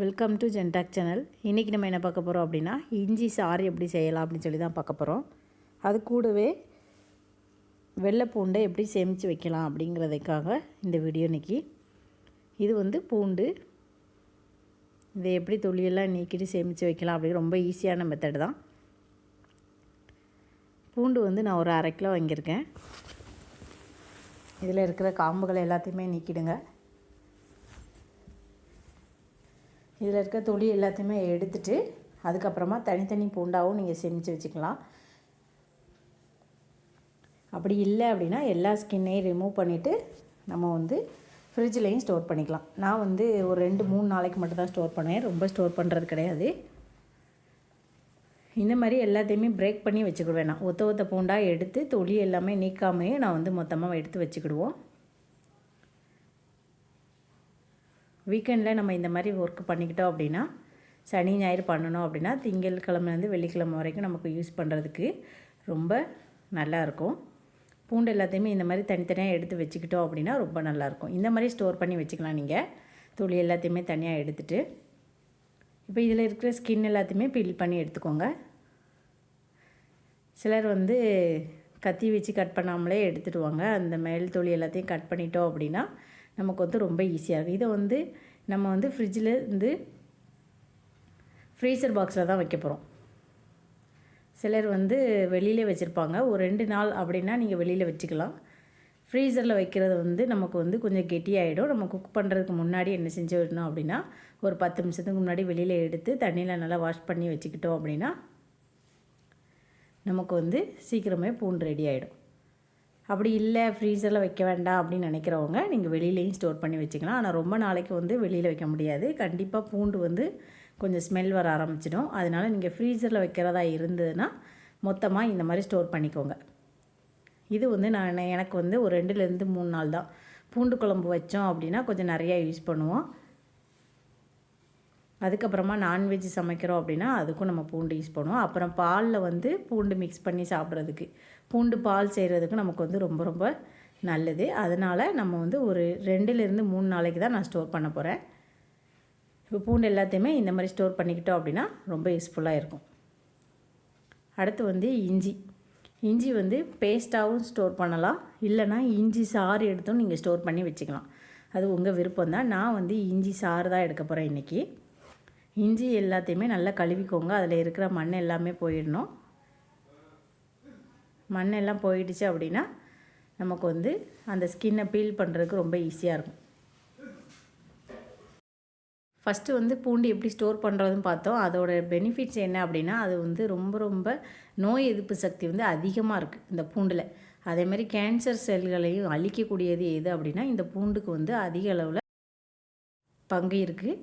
Welcome to ஜென்டாக் channel இன்றைக்கி நம்ம என்ன பார்க்க போகிறோம் அப்படின்னா இஞ்சி சாறு எப்படி செய்யலாம் அப்படின்னு சொல்லி தான் பார்க்க போகிறோம் அது கூடவே வெள்ளை பூண்டை எப்படி சேமித்து வைக்கலாம் அப்படிங்கிறதுக்காக இந்த வீடியோ இன்றைக்கி இது வந்து பூண்டு. இதை எப்படி தொழிலெல்லாம் நீக்கிட்டு சேமித்து வைக்கலாம் அப்படி ரொம்ப ஈஸியான மெத்தட் தான். பூண்டு வந்து நான் ஒரு அரை கிலோ வாங்கியிருக்கேன். இதில் இருக்கிற காம்புகளை எல்லாத்தையுமே நீக்கிடுங்க. இதில் இருக்க துளி எல்லாத்தையுமே எடுத்துட்டு அதுக்கப்புறமா தனித்தனி பூண்டாவும் நீங்கள் சேமித்து வச்சுக்கலாம். அப்படி இல்லை அப்படின்னா எல்லா ஸ்கின்னையும் ரிமூவ் பண்ணிவிட்டு நம்ம வந்து ஃப்ரிட்ஜ்லேயும் ஸ்டோர் பண்ணிக்கலாம். நான் வந்து ஒரு ரெண்டு மூணு நாளைக்கு மட்டும் தான் ஸ்டோர் பண்ணுவேன். ரொம்ப ஸ்டோர் பண்ணுறது கிடையாது. இந்த மாதிரி எல்லாத்தையுமே பிரேக் பண்ணி வச்சுக்கிடுவேன் நான். ஒத்த ஒத்த பூண்டாக எடுத்து தொளி எல்லாமே நீக்காமையே நான் வந்து மொத்தமாக எடுத்து வச்சுக்கிடுவோம். வீக்கெண்டில் நம்ம இந்த மாதிரி ஒர்க் பண்ணிக்கிட்டோம் அப்படின்னா சனி ஞாயிறு பண்ணணும் அப்படின்னா திங்கட்கிழமைலேருந்து வெள்ளிக்கிழமை வரைக்கும் நமக்கு யூஸ் பண்ணுறதுக்கு ரொம்ப நல்லாயிருக்கும் பூண்டு எல்லாத்தையுமே இந்த மாதிரி தனித்தனியாக எடுத்து வச்சுக்கிட்டோம் அப்படின்னா ரொம்ப நல்லாயிருக்கும் இந்த மாதிரி ஸ்டோர் பண்ணி வச்சுக்கலாம் நீங்கள் துளி எல்லாத்தையுமே தனியாக எடுத்துகிட்டு இப்போ இதில் இருக்கிற ஸ்கின் எல்லாத்தையுமே பீல் பண்ணி எடுத்துக்கோங்க. சிலர் வந்து கத்தி வச்சு கட் பண்ணாமலே எடுத்துடுவாங்க. அந்த மேல் தொழி எல்லாத்தையும் கட் பண்ணிட்டோம் அப்படின்னா நமக்கு வந்து ரொம்ப ஈஸியாக இருக்கும் இதை வந்து நம்ம வந்து ஃப்ரிட்ஜில் இருந்து ஃப்ரீசர் பாக்ஸில் தான் வைக்க போகிறோம் சிலர் வந்து வெளியில் வச்சுருப்பாங்க. ஒரு ரெண்டு நாள் அப்படின்னா நீங்கள் வெளியில் வச்சுக்கலாம். ஃப்ரீசரில் வைக்கிறது வந்து நமக்கு வந்து கொஞ்சம் கெட்டியாகிடும் நம்ம குக் பண்ணுறதுக்கு முன்னாடி என்ன செஞ்சு விடணும் அப்படின்னா ஒரு பத்து நிமிஷத்துக்கு முன்னாடி வெளியில் எடுத்து தண்ணியில் நல்லா வாஷ் பண்ணி வச்சுக்கிட்டோம் அப்படின்னா நமக்கு வந்து சீக்கிரமே பூண்டு ரெடி ஆகிடும் அப்படி இல்லை ஃப்ரீசரில் வைக்க வேண்டாம் அப்படின்னு நினைக்கிறவங்க நீங்கள் வெளியிலையும் ஸ்டோர் பண்ணி வச்சுக்கலாம். ஆனால் ரொம்ப நாளைக்கு வந்து வெளியில் வைக்க முடியாது. கண்டிப்பாக பூண்டு வந்து கொஞ்சம் ஸ்மெல் வர ஆரம்பிச்சிடும். அதனால் நீங்கள் ஃப்ரீசரில் வைக்கிறதா இருந்ததுன்னா மொத்தமாக இந்த மாதிரி ஸ்டோர் பண்ணிக்கோங்க. இது வந்து நான் எனக்கு வந்து ஒரு ரெண்டுலேருந்து மூணு நாள் தான். பூண்டு குழம்பு வச்சோம் அப்படின்னா கொஞ்சம் நிறையா யூஸ் பண்ணுவோம். அதுக்கப்புறமா நான்வெஜ் சமைக்கிறோம் அப்படின்னா அதுக்கும் நம்ம பூண்டு யூஸ் பண்ணுவோம். அப்புறம் பாலில் வந்து பூண்டு மிக்ஸ் பண்ணி சாப்பிட்றதுக்கு பூண்டு பால் செய்கிறதுக்கு நமக்கு வந்து ரொம்ப ரொம்ப நல்லது. அதனால் நம்ம வந்து ஒரு ரெண்டுலேருந்து மூணு நாளைக்கு தான் நான் ஸ்டோர் பண்ண போகிறேன் இப்போ பூண்டு எல்லாத்தையுமே இந்த மாதிரி ஸ்டோர் பண்ணிக்கிட்டோம் அப்படின்னா ரொம்ப யூஸ்ஃபுல்லாக இருக்கும். அடுத்து வந்து இஞ்சி. இஞ்சி வந்து பேஸ்ட்டாகவும் ஸ்டோர் பண்ணலாம். இல்லைனா இஞ்சி சாறு எடுத்தும் நீங்கள் ஸ்டோர் பண்ணி வச்சுக்கலாம். அது உங்கள் விருப்பம் தான் நான் வந்து இஞ்சி சாறு தான் எடுக்க போகிறேன் இன்றைக்கி இஞ்சி எல்லாத்தையுமே நல்லா கழுவிக்கோங்க. அதில் இருக்கிற மண் எல்லாமே போயிடணும். மண் எல்லாம் போயிடுச்சு அப்படின்னா நமக்கு வந்து அந்த ஸ்கின்னை பீல் பண்ணுறதுக்கு ரொம்ப ஈஸியாக இருக்கும். ஃபஸ்ட்டு வந்து பூண்டு எப்படி ஸ்டோர் பண்ணுறதுன்னு பார்த்தோம். அதோட பெனிஃபிட்ஸ் என்ன அப்படின்னா அது வந்து ரொம்ப ரொம்ப நோய் எதிர்ப்பு சக்தி வந்து அதிகமாக இருக்குது இந்த பூண்டில். அதேமாதிரி கேன்சர் செல்களையும் அழிக்கக்கூடியது எது அப்படின்னா இந்த பூண்டுக்கு வந்து அதிக அளவில் பங்கு இருக்குது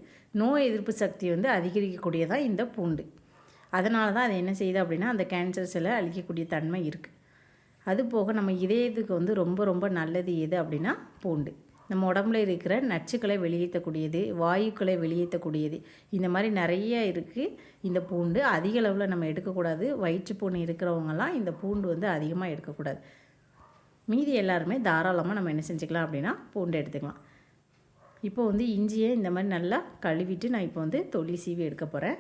நோய் எதிர்ப்பு சக்தி வந்து அதிகரிக்கக்கூடியதான் இந்த பூண்டு. அதனால தான் அது என்ன செய்யுது அப்படின்னா அந்த கேன்சர் செல்லை அழிக்கக்கூடிய தன்மை இருக்குது அது போக நம்ம இதயத்துக்கு வந்து ரொம்ப ரொம்ப நல்லது எது அப்படின்னா பூண்டு. நம்ம உடம்புல இருக்கிற நச்சுக்களை வெளியேற்றக்கூடியது வாயுக்களை வெளியேற்றக்கூடியது இந்த மாதிரி நிறைய இருக்குது இந்த பூண்டு. அதிக அளவில் நம்ம எடுக்கக்கூடாது. வயிற்றுப்புண் இருக்கிறவங்கலாம் இந்த பூண்டு வந்து அதிகமாக எடுக்கக்கூடாது. மீதி எல்லாருமே தாராளமாக நம்ம என்ன செஞ்சுக்கலாம் அப்படின்னா பூண்டு எடுத்துக்கலாம். இப்போ வந்து இஞ்சியை இந்த மாதிரி நல்லா கழுவிட்டு நான் இப்போ வந்து தொளி சீவி எடுக்க போகிறேன்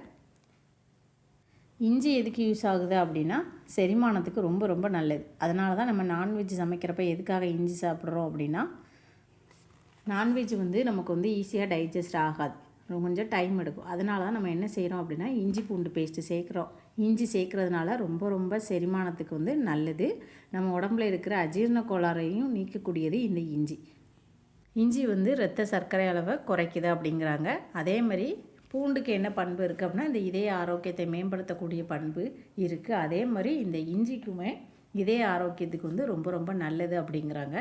இஞ்சி எதுக்கு யூஸ் ஆகுது அப்படின்னா செரிமானத்துக்கு ரொம்ப ரொம்ப நல்லது. அதனால தான் நம்ம நான்வெஜ் சமைக்கிறப்ப எதுக்காக இஞ்சி சாப்பிட்றோம் அப்படின்னா நான்வெஜ் வந்து நமக்கு வந்து ஈஸியாக டைஜஸ்ட் ஆகாது. கொஞ்சம் டைம் எடுக்கும். அதனால தான் நம்ம என்ன செய்கிறோம் அப்படின்னா இஞ்சி பூண்டு பேஸ்ட்டு சேர்க்குறோம். இஞ்சி சேர்க்குறதுனால ரொம்ப ரொம்ப செரிமானத்துக்கு வந்து நல்லது. நம்ம உடம்புல இருக்கிற அஜீரண கோளாறையும் நீக்கக்கூடியது இந்த இஞ்சி. இஞ்சி வந்து ரத்த சர்க்கரை அளவை குறைக்குது அப்படிங்கிறாங்க. அதே மாதிரி பூண்டுக்கு என்ன பண்பு இருக்குது அப்படின்னா இந்த இதய ஆரோக்கியத்தை மேம்படுத்தக்கூடிய பண்பு இருக்குது அதே மாதிரி இந்த இஞ்சிக்குமே இதய ஆரோக்கியத்துக்கு வந்து ரொம்ப ரொம்ப நல்லது அப்படிங்கிறாங்க.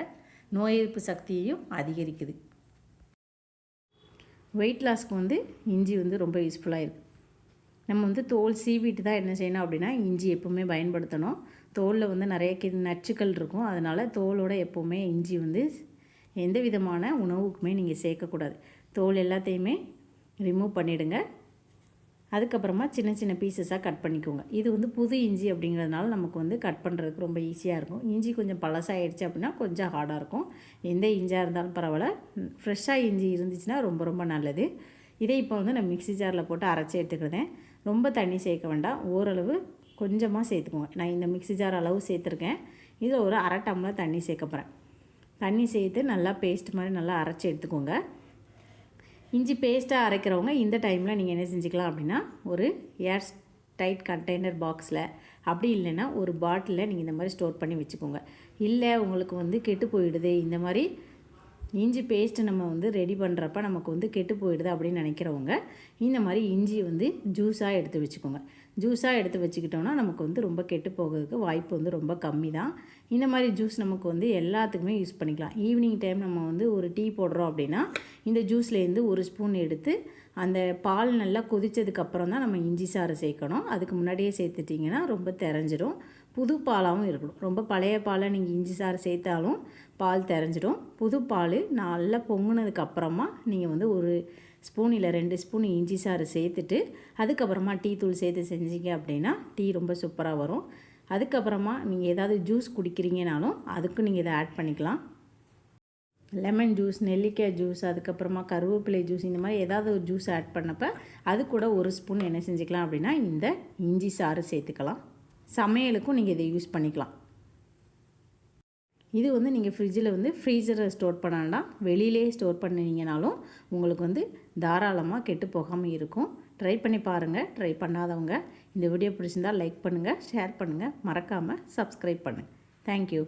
நோய் எதிர்ப்பு சக்தியையும் அதிகரிக்குது. வெயிட் லாஸ்க்கு வந்து இஞ்சி வந்து ரொம்ப யூஸ்ஃபுல்லாக இருக்குது நம்ம வந்து தோல் சீவிட்டு தான் என்ன செய்யணும் அப்படின்னா இஞ்சி எப்போவுமே பயன்படுத்தணும். தோலில் வந்து நிறைய கி நச்சுக்கள் இருக்கும். அதனால் தோலோட எப்போவுமே இஞ்சி வந்து எந்த விதமான உணவுக்குமே நீங்கள் சேர்க்கக்கூடாது. தோல் எல்லாத்தையுமே ரிமூவ் பண்ணிவிடுங்க அதுக்கப்புறமா சின்ன சின்ன பீசஸாக கட் பண்ணிக்கோங்க. இது வந்து புது இஞ்சி அப்படிங்கிறதுனால நமக்கு வந்து கட் பண்ணுறதுக்கு ரொம்ப ஈஸியாக இருக்கும். இஞ்சி கொஞ்சம் பழசாகிடுச்சு அப்படின்னா கொஞ்சம் ஹார்டாக இருக்கும். எந்த இஞ்சியாக இருந்தாலும் பரவாயில்ல. ஃப்ரெஷ்ஷாக இஞ்சி இருந்துச்சுன்னா ரொம்ப ரொம்ப நல்லது. இதே இப்போ வந்து நான் மிக்ஸி ஜாரில் போட்டு அரைச்சி எடுத்துக்கிறேன். ரொம்ப தண்ணி சேர்க்க வேண்டாம். ஓரளவு கொஞ்சமாக சேர்த்துக்கோங்க. நான் இந்த மிக்ஸி ஜார் அளவு சேர்த்துருக்கேன். இதில் ஒரு அரை டம்ளர் தண்ணி சேர்க்க போகிறேன் தண்ணி சேர்த்து நல்லா பேஸ்ட் மாதிரி நல்லா அரைச்சி எடுத்துக்கோங்க. இஞ்சி பேஸ்ட்டாக அரைக்கிறவங்க இந்த டைமில் நீங்கள் என்ன செஞ்சுக்கலாம் அப்படின்னா ஒரு ஏர் டைட் கண்டெய்னர் பாக்ஸில் அப்படி இல்லைன்னா ஒரு பாட்டிலில் நீங்கள் இந்த மாதிரி ஸ்டோர் பண்ணி வச்சுக்கோங்க. இல்லை உங்களுக்கு வந்து கெட்டு போயிடுது இந்த மாதிரி இஞ்சி பேஸ்ட்டு நம்ம வந்து ரெடி பண்ணுறப்ப நமக்கு வந்து கெட்டு போயிடுது அப்படின்னு நினைக்கிறவங்க இந்த மாதிரி இஞ்சி வந்து ஜூஸாக எடுத்து வச்சுக்கோங்க. ஜூஸாக எடுத்து வச்சுக்கிட்டோன்னா நமக்கு வந்து ரொம்ப கெட்டு போகிறதுக்கு வாய்ப்பு வந்து ரொம்ப கம்மி தான். இந்த மாதிரி ஜூஸ் நமக்கு வந்து எல்லாத்துக்குமே யூஸ் பண்ணிக்கலாம். ஈவினிங் டைம் நம்ம வந்து ஒரு டீ போடுறோம் அப்படின்னா இந்த ஜூஸ்லேருந்து ஒரு ஸ்பூன் எடுத்து அந்த பால் நல்லா கொதித்ததுக்கப்புறம் தான் நம்ம இஞ்சி சாறு சேர்க்கணும். அதுக்கு முன்னாடியே சேர்த்துட்டிங்கன்னா ரொம்ப தெரிஞ்சிடும். புது பாலாகவும் இருக்கணும். ரொம்ப பழைய பாலை நீங்கள் இஞ்சி சாறு சேர்த்தாலும் பால் தெரிஞ்சிடும். புது பால் நல்லா பொங்கினதுக்கப்புறமா நீங்கள் வந்து ஒரு ஸ்பூனில் ரெண்டு ஸ்பூன் இஞ்சி சாறு சேர்த்துட்டு அதுக்கப்புறமா டீ தூள் சேர்த்து செஞ்சீங்க அப்படின்னா டீ ரொம்ப சூப்பராக வரும். அதுக்கப்புறமா நீங்கள் ஏதாவது ஜூஸ் குடிக்கிறீங்கனாலும் அதுக்கும் நீங்கள் இதை ஆட் பண்ணிக்கலாம். லெமன் ஜூஸ் நெல்லிக்காய் ஜூஸ் அதுக்கப்புறமா கருவேப்பிலை ஜூஸ் இந்த மாதிரி ஏதாவது ஒரு ஜூஸ் ஆட் பண்ணப்போ அது கூட ஒரு ஸ்பூன் என்ன செஞ்சுக்கலாம் அப்படின்னா இந்த இஞ்சி சாறு சேர்த்துக்கலாம். சமையலுக்கும் நீங்கள் இதை யூஸ் பண்ணிக்கலாம். இது வந்து நீங்கள் ஃப்ரிட்ஜில் வந்து ஃப்ரீசரில் ஸ்டோர் பண்ண வேண்டாம். வெளியிலே ஸ்டோர் பண்ணினீங்கனாலும் உங்களுக்கு வந்து தாராளமாக கெட்டு போகாமல் இருக்கும். ட்ரை பண்ணி பாருங்கள் ட்ரை பண்ணாதவங்க இந்த வீடியோ பிடிச்சிருந்தால் லைக் பண்ணுங்கள் ஷேர் பண்ணுங்கள் மறக்காமல் சப்ஸ்கிரைப் பண்ணுங்கள் தேங்க்யூ